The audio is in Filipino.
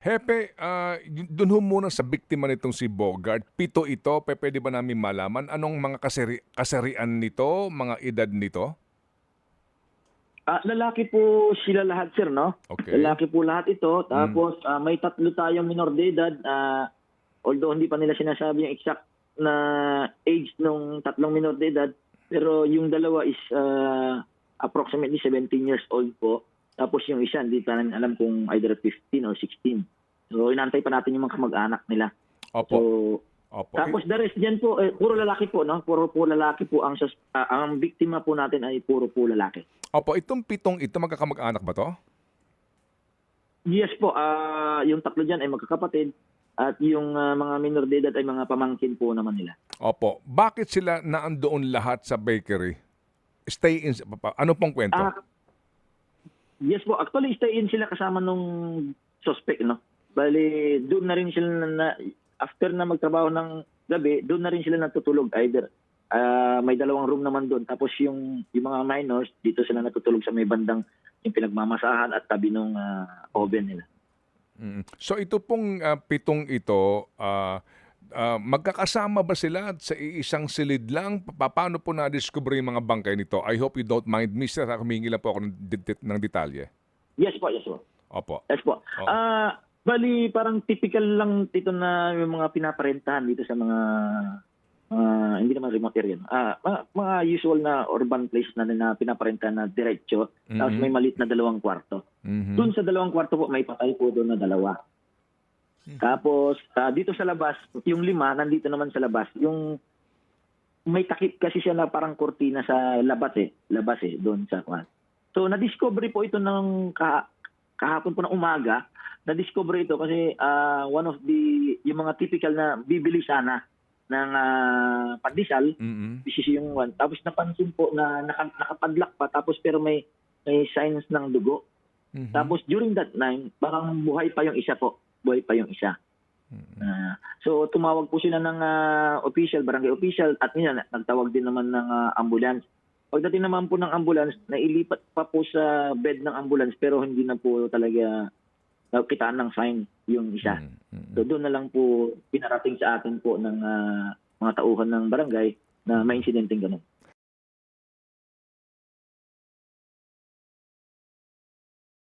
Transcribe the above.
Hepe, ah, y- dun ho muna sa biktima nitong si Bogart, pito ito, pe, pwede ba namin malaman anong mga kasari, kasarian nito, mga edad nito? Ah, lalaki po sila lahat, sir, no? Okay. Lalaki po lahat ito. Tapos ah, may tatlo tayong minor de edad. ah, although hindi pa nila sinasabi yung exact na age ng tatlong minor de edad, pero yung dalawa is ah, approximately 17 years old po. Tapos yung isa, hindi pa namin alam kung either 15 or 16. So, inantay pa natin yung mga kamag-anak nila. Opo, So, opo. tapos the rest dyan po, eh, puro lalaki po, no? Puro po lalaki po. Ang, ah, ang biktima po natin ay puro po lalaki. Opo, itong pitong ito, magkakamag-anak ba to? Yes po, ah yung tatlo dyan ay magkakapatid at yung ah, mga minor de edad ay mga pamangkin po naman nila. Opo, bakit sila naandoon lahat sa bakery? Stay in, ano pong kwento? Ah, yes po, actually stay in sila kasama nung suspect, no? Bali, doon na rin sila na, after na magtrabaho ng gabi, doon na rin sila natutulog either. ah, may dalawang room naman doon. Tapos yung, yung mga minors, dito sila natutulog sa may bandang yung pinagmamasahan at tabi ng oven nila. Mm. So ito pong ah, pitong ito, ah, ah, magkakasama ba sila sa isang silid lang? Pa- paano po na-discover yung mga bangkay nito? I hope you don't mind, Mr. Humingi lang po ako ng, ng detalye. Yes po, yes po. Opo. Yes po. Ah, bali parang typical lang dito na yung mga pinaparentahan dito sa mga ah, hindi naman remote area. Ah, mga, mga usual na urban place na, na pinaparentahan na diretso. Tapos Mhm. may malit na dalawang kwarto. Mhm. Doon sa dalawang kwarto po may patay po doon na dalawa. Tapos ah, dito sa labas, yung lima nandito naman sa labas. Yung may takip kasi siya na parang kurtina sa labas eh, labas eh doon sa kwan. So na-discover po ito ng ka, kahapon po ng umaga. Na-discover ito kasi ah, one of the yung mga typical na bibili sana ng ah, pandesal, Mhm. which is yung one. Tapos napansin po na naka, nakapadlock pa tapos pero may may signs ng dugo. Mhm. Tapos during that time, parang buhay pa yung isa po. Buhay pa yung isa. Mhm. Ah, so tumawag po sila ng ah, official, barangay official at niya nagtawag din naman ng ah, ambulance. Pagdating naman po ng ambulance, nailipat pa po sa bed ng ambulance pero hindi na po talaga nakitaan ng sign yung isa. So doon na lang po pinarating sa atin po ng ah, mga tauhan ng barangay na may insidenteng ganun.